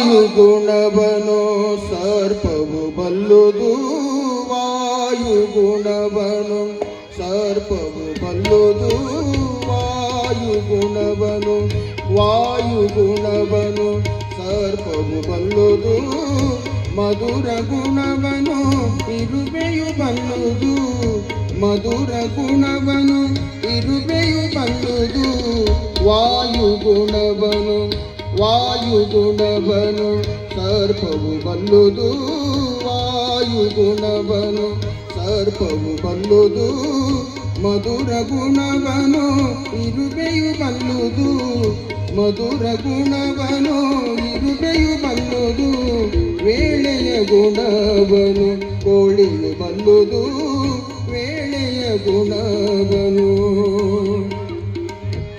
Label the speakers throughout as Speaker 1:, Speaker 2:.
Speaker 1: ವಾಯುಗುಣವನು ಸರ್ಪವು ಬಲ್ಲುದು ವಾಯುಗುಣವನು ಸರ್ಪವು ಬಲ್ಲುದು ವಾಯುಗುಣವನು ವಾಯುಗುಣವನು ಸರ್ಪವು ಬಲ್ಲುದು ಮಧುರ ಗುಣವನು ಇರುವೆಯು ಬಲ್ಲುದು ಮಧುರ ಗುಣವನು ಇರುವೆಯು ಬಲ್ಲುದು ವಾಯುಗುಣವನು ವಾಯುಗುಣವನು, ಸರ್ಪವು ಬಲ್ಲುದು, ವಾಯುಗುಣವನು, ಸರ್ಪವು ಬಲ್ಲುದು, ಮಧುರ ಗುಣವನು, ಇರುವೆಯು ಬಲ್ಲುದು, ಮಧುರ ಗುಣವನು, ಇರುವೆಯು ಬಲ್ಲುದು, ವೇಳೆಯ ಗುಣವನು, ಕೋಳಿಯು ಬಲ್ಲುದು, ವೇಳೆಯ ಗುಣವನು.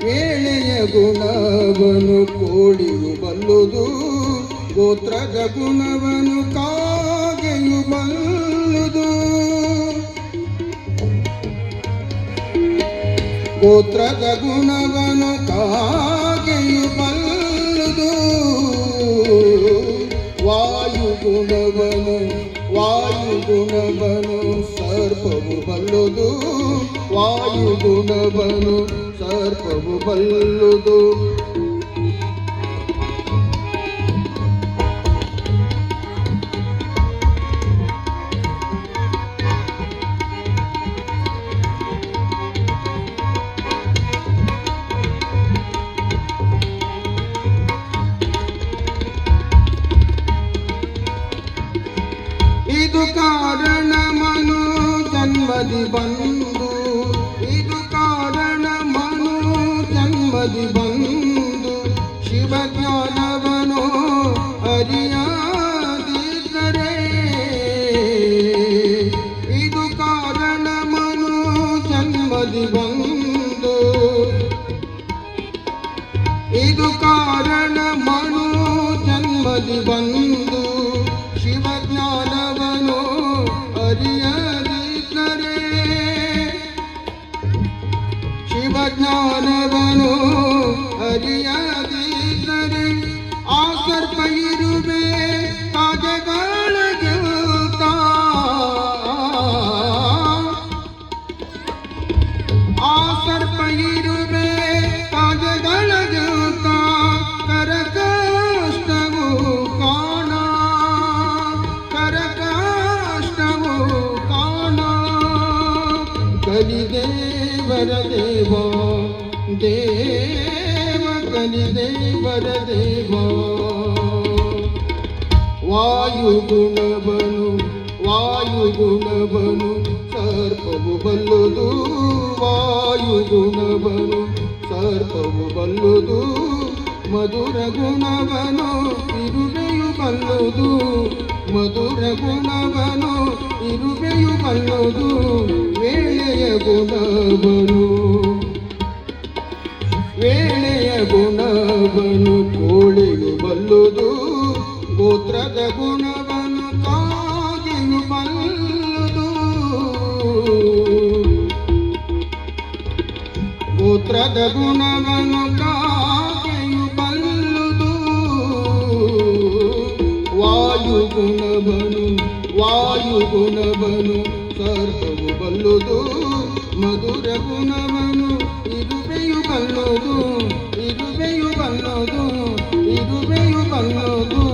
Speaker 1: ವೇಳೆಯ ಕೋಳಿಯು ಬಲ್ಲುದು ಗೋತ್ರದ ಗುಣವನು ಕಾಗೆಯು ಬಲ್ಲುದು ಗೋತ್ರದ ಗುಣವನು ಕಾಗೆಯು ಬಲ್ಲುದು ವಾಯು ಗುಣವನು ವಾಯು ಗುಣವನು ಸರ್ಪವು ಬಲ್ಲುದು ವಾಯು ಗುಣವನು ಸರ್ಪವು ಬಲ್ಲುದು ಇದು ಕಾರಣ ಮನು ಜನ್ಮದಿ ಬಂದು ಇದು ಕಾರಣ ಮನು ಜನ್ಮದಿ ಬಂದು ಶಿವಜ್ಞಾನವನು ಅರಿಯಾದಿದ್ದರೆ ಇದು ಕಾರಣ ಮನು ಜನ್ಮದಿ ಬಂದು ಇದು ಕಾರಣ ಮನು ಜನ್ಮದಿ ಬಂದು ಶಿವಜ್ಞಾನವನು baby. ಕಲಿದೇವರ ದೇವ ದೇವ ಕಲಿದೇವರ ದೇವ ವಾಯುಗುಣವನು ವಾಯುಗುಣವನು ಸರ್ಪವು ಬಲ್ಲುದು ವಾಯುಗುಣವನು ಸರ್ಪವು ಬಲ್ಲುದು ಮಧುರ ಗುಣವನು ಇರುವೆಯು ಬಲ್ಲುದು ಮಧುರ ಗುಣವನು ಇರುವೆಯು ಬಲ್ಲುದು ಗುಣವನು ಕೋಳಿಯು ಬಲ್ಲುದು ಗೋತ್ರದ ಗುಣವನು ಕಾಗೆಯು ಬಲ್ಲುದು ಗೋತ್ರದ ಗುಣವನು ಕಾಗೆಯು ಬಲ್ಲುದು ವಾಯು ಗುಣವನು ವಾಯು ಗುಣವನು ಸರ್ಪವು ಬಲ್ಲುದು ಮಧುರ ಗುಣವನು ಇರುವೆಯು ಬಲ್ಲುದು ಇರುವೆಯು ಬಲ್ಲುದು ಇರುವೆಯು ಬಲ್ಲುದು.